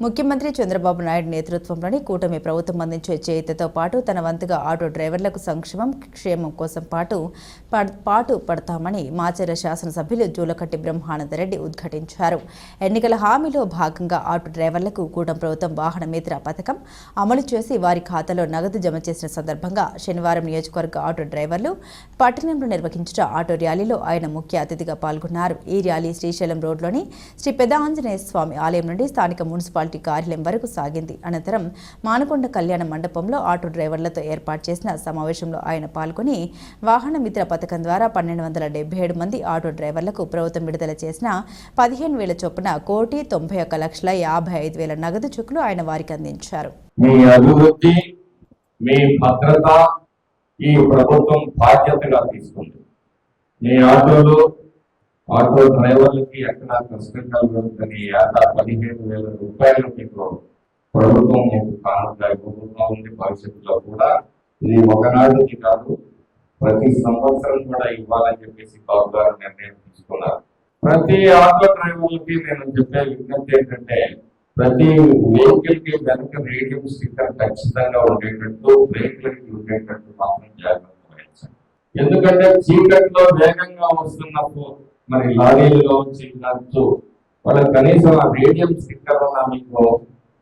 ముఖ్యమంత్రి చంద్రబాబు నాయుడు నేతృత్వంలోని కూటమి ప్రభుత్వం అందించే చేతితో పాటు తన వంతుగా ఆటో డ్రైవర్లకు సంక్షేమం క్షేమం కోసం పాటు పాటు పడతామని మాచర్ల శాసనసభ్యులు జూలకట్టి బ్రహ్మానందరెడ్డి ఉద్ఘాటించారు. ఎన్నికల హామీలో భాగంగా ఆటో డ్రైవర్లకు కూటమి ప్రభుత్వం వాహనమిత్ర పథకం అమలు చేసి వారి ఖాతాలో నగదు జమ చేసిన సందర్భంగా శనివారం నియోజకవర్గ ఆటో డ్రైవర్లు పట్టణంలో నిర్వహించిన ఆటో ర్యాలీలో ఆయన ముఖ్య అతిథిగా పాల్గొన్నారు. ఈ ర్యాలీ శ్రీశైలం రోడ్లోని శ్రీ పెద్ద ఆంజనేయ స్వామి ఆలయం నుండి స్థానిక మున్సిపాలిటీ కార్యాలయం వరకు సాగింది. అనంతరం మానకొండ కళ్యాణ మండపంలో ఆటో డ్రైవర్లతో ఏర్పాటు చేసిన సమావేశంలో ఆయన పాల్గొని వాహన మిత్ర పథకం ద్వారా పన్నెండు వందల డెబ్బై ఏడు మంది ఆటో డ్రైవర్లకు ప్రభుత్వం విడుదల చేసిన పదిహేను వేల చొప్పున కోటి తొంభై ఒక్క లక్షల యాభై ఐదు వేల నగదు చెక్కులు ఆయన వారికి అందించారు. మీ అభివృద్ధి మీ భద్రత ఈ ప్రభుత్వం బాధ్యతగా తీసుకుంది. మీ ఆటోలు ఆటో డ్రైవర్లకి ఎక్కడ కష్టంగా కలుగుతుందని ఏటా పదిహేను వేల రూపాయలు మీకు ప్రభుత్వం మీకు కానుక ఇవ్వకుండా ఉంది భవిష్యత్తులో కూడా ఇది ఒకనాటికి కాదు ప్రతి సంవత్సరం కూడా ఇవ్వాలని చెప్పేసి బాబు గారు నిర్ణయం తీసుకున్నారు. ప్రతి ఆటో డ్రైవర్లకి నేను చెప్పే విజ్ఞప్తి ఏంటంటే ప్రతి వెహికల్కి వెనక రేడియం స్టిక్కర్ ఖచ్చితంగా ఉండేటట్టు బ్రేక్లకి ఉండేటట్టు మాత్రం జాగ్రత్త వహించండి ఎందుకంటే చీకట్లో వేగంగా వస్తున్నప్పుడు మరి లారీలో నచ్చు వాళ్ళకి కనీసం ఆ రేడియం స్టిక్కర్ ఉన్న మీకు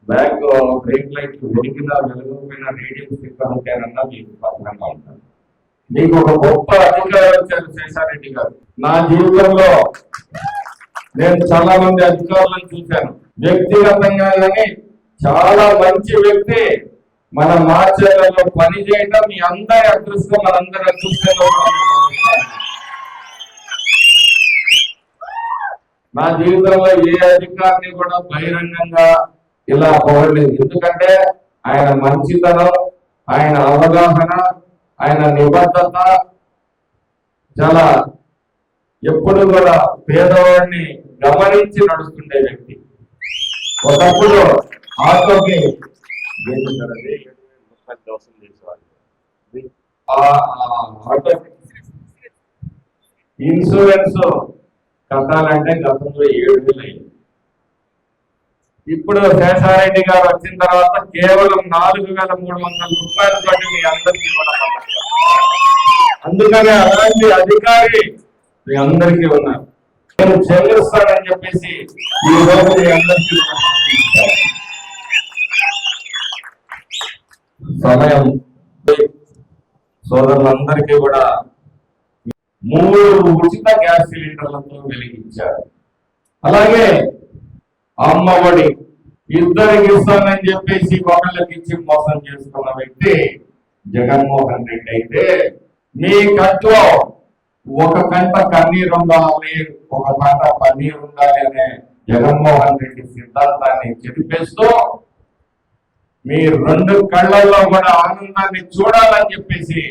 బ్యాక్ బ్రేక్ లైట్ వెలిగినా వెలగకపోయినా రేడియం స్టిక్కర్ ఉంటేనన్నా మీకు భద్రంగా ఉంటారు మీకు ఒక గొప్ప అధికారం వచ్చారు శేషారెడ్డి గారు. నా జీవితంలో నేను చాలా మంది అధికారులను చూశాను. వ్యక్తిగతంగా కానీ చాలా మంచి వ్యక్తి మన మార్చర్లలో పని చేయడం మీ అందరి అదృష్టం మనందరి అదృష్టంలో నా జీవితంలో ఏ అధికారిని కూడా బహిరంగంగా ఇలా పోవలేదు ఎందుకంటే ఆయన మంచితనం ఆయన అవగాహన ఆయన నిబద్ధత చాలా ఎప్పుడు కూడా పేదవాడిని గమనించి నడుస్తుండే వ్యక్తి ఒకప్పుడు ఆటోకి ఇన్సూరెన్స్ కట్టాలంటే గతంలో ఏడు వేలు ఇప్పుడు శేషారెడ్డి గారు వచ్చిన తర్వాత కేవలం నాలుగు వేల మూడు వందల రూపాయలతో మీ అందరికీ అందుకనే పడుతుంది. అలాంటి అధికారి మీ అందరికీ ఉన్నారు. నేను చెల్లిస్తానని చెప్పేసి ఈ రోజు మీ అందరికీ సమయం సోదరులందరికీ కూడా మూడు ఉచిత గ్యాస్ సిలిండర్లతో వెలిగించారు. అలాగే అమ్మఒడి ఇద్దరికి ఇస్తానని చెప్పేసి ఒకళ్ళకి ఇచ్చి మోసం చేసుకున్న వ్యక్తి జగన్మోహన్ రెడ్డి అయితే మీ కంట్లో ఒక కంట కన్నీరు ఉండాలి ఒక కంట పన్నీరు ఉండాలి అనే జగన్మోహన్ రెడ్డి సిద్ధాంతాన్ని చెప్పేస్తూ మీ రెండు కళ్ళల్లో కూడా ఆనందాన్ని చూడాలని చెప్పేసి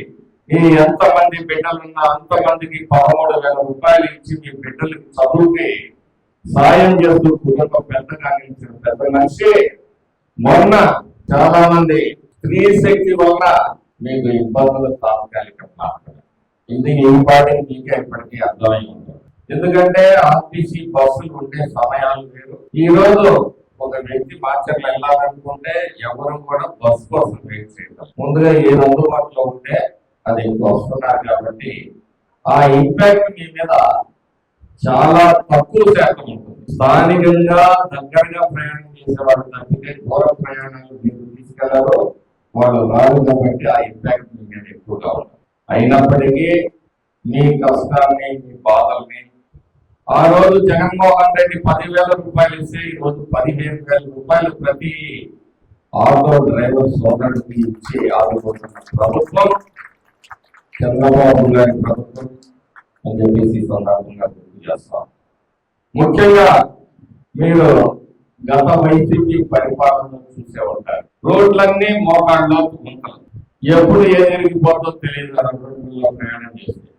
మీ ఎంతమంది బిడ్డలున్నా అంతమందికి పదమూడు వేల రూపాయలు ఇచ్చి మీ బిడ్డలకి చదువుకి సాయం చేస్తూ కుటుంబ పెద్దగా నిలిచిన పెద్ద మనిషి. మొన్న చాలా మంది స్త్రీ శక్తి వల్ల మీకు ఇబ్బందులు తాత్కాలిక ఇది ఈ పాటి మీకే ఇప్పటికీ అర్థమై ఉంటుంది ఎందుకంటే ఆర్టీసీ బస్సులు ఉండే సమయాలు వేరు. ఈ రోజు ఒక వ్యక్తి మార్చర్లు వెళ్ళాలనుకుంటే ఎవరు కూడా బస్సు కోసం వెయిట్ చేయడం ముందుగా ఏది అందుబాటులో ఉంటే అది ఇంకా వస్తున్నారు కాబట్టి ఆ ఇంపాక్ట్ మీ మీద చాలా తక్కువ శాతం ఉంటుంది. స్థానికంగా దగ్గరగా ప్రయాణం చేసేవాళ్ళు తప్పితే దూర ప్రయాణాలు మీరు తీసుకెళ్ళారో వాళ్ళు రాదు కాబట్టి ఆ ఇంపాక్ట్ మీ మీద ఎక్కువగా ఉంటుంది. అయినప్పటికీ మీ కష్టాన్ని మీ బాధల్ని ఆ రోజు జగన్మోహన్ రెడ్డి పదివేల రూపాయలు ఇస్తే ఈ రోజు పదిహేను వేల రూపాయలు ప్రతి ఆటో డ్రైవర్ సోదరుడికి ఇచ్చి ఆదుకుంటున్న ప్రభుత్వం చంద్రబాబు గారి ప్రభుత్వం అని చెప్పేసి సందర్భంగా గుర్తు చేస్తాం ముఖ్యంగా మీరు గత వైసీపీ పరిపాలన చూసే ఉంటారు. రోడ్లన్నీ మోకాళ్ళలో ఉంటారు ఎప్పుడు ఏ జరిగిపోతుందో తెలియదు రోడ్లలో ప్రయాణం చేస్తే.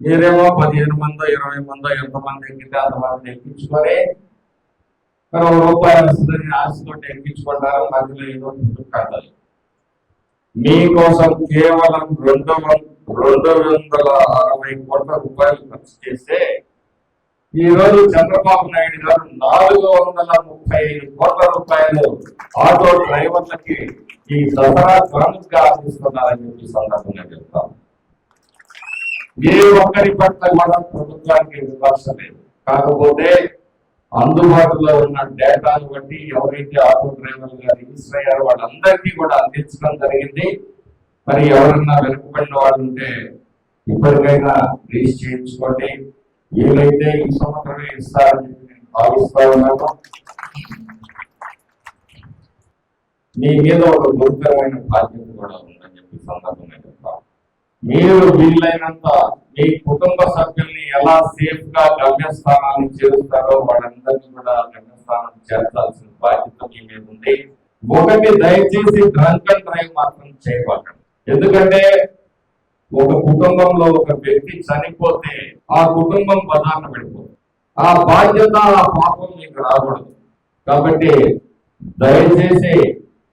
మీరేమో పదిహేను మందో ఇరవై మందో ఎంతమంది ఎక్కితే అంతమంది ఎక్కించుకొని మరి ఒక రూపాయి వస్తుందని ఆశతో ఎక్కించుకుంటారు మధ్యలో ఏదో కట్టాలి మీకోసం కేవలం రెండు రెండు వందల అరవై కోట్ల రూపాయలు ఖర్చు చేస్తే ఈ రోజు చంద్రబాబు నాయుడు గారు నాలుగు వందల ముప్పై ఐదు కోట్ల రూపాయలు ఆటో డ్రైవర్లకి ఈ దసరా కానుకగా అందిస్తున్నారని చెప్పి సందర్భంగా చెప్తాం. ఏ ఒక్కరి పట్ల కూడా ప్రభుత్వానికి విమర్శ లేదు. కాకపోతే అందుబాటులో ఉన్న డేటాను బట్టి ఎవరైతే ఆటో డ్రైవర్లు గా రిజిస్టర్ అయ్యారో వాళ్ళందరికీ కూడా అందించడం జరిగింది. మరి ఎవరన్నా వెనుకబడిన వాళ్ళు ఉంటే ఇప్పటికైనా రీచ్ చేయించుకోండి. వీలైతే ఈ సంవత్సరమే ఇస్తారని నేను భావిస్తా ఉన్నాను. మీ మీద ఒక గురుతరమైన బాధ్యత కూడా ఉందని చెప్పి సందర్భంగా చెప్తాను మీరు వీలైనంత మీ కుటుంబ సభ్యుల్ని ఎలా సేఫ్గా గమ్యస్థానానికి చేరుస్తారో వాళ్ళందరినీ కూడా గమ్యస్థానం చేర్చాల్సిన బాధ్యత మీ మీద ఉంది. ఒకటి దయచేసి డ్రంక్ అండ్ డ్రైవ్ మాత్రం చేయబడకండి ఎందుకంటే ఒక కుటుంబంలో ఒక వ్యక్తి చనిపోతే ఆ కుటుంబం బదాన పడిపోతుంది ఆ బాధ్యత ఆ పాపం మీకు రాకూడదు. కాబట్టి దయచేసి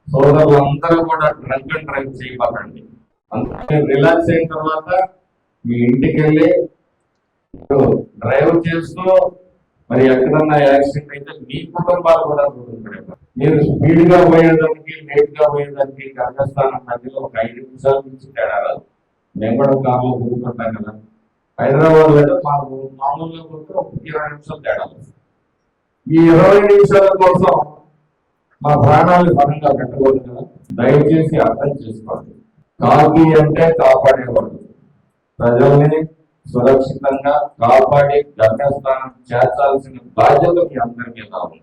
సోదరులందరూ కూడా డ్రంక్ అండ్ డ్రైవ్ చేయబడండి అందుకే రిలాక్స్ అయిన తర్వాత మీ ఇంటికి వెళ్ళి మీరు డ్రైవ్ చేస్తూ మరి ఎక్కడన్నా యాక్సిడెంట్ అయితే మీ కుటుంబాలు కూడా దూరం మీరు స్పీడ్గా పోయేదానికి లేట్గా పోయేదానికి గమ్యస్థానం మధ్యలో ఒక ఐదు నిమిషాల నుంచి తేడా రాదు. మేము కూడా కార్లో కూర్చుంటాం కదా. హైదరాబాద్లో మాకు మామూలుగా పోతే ఒక ఇరవై నిమిషాలు తేడా ఈ ఇరవై నిమిషాల కోసం మా ప్రాణాలు పరంగా పెట్టకూడదు కదా. దయచేసి అర్థం చేసుకోండి. కాకి అంటే కాపాడేవాడు. ప్రజల్ని సురక్షితంగా కాపాడి గమ్యస్థానం చేర్చాల్సిన బాధ్యత మీ అందరి మీద ఉంది.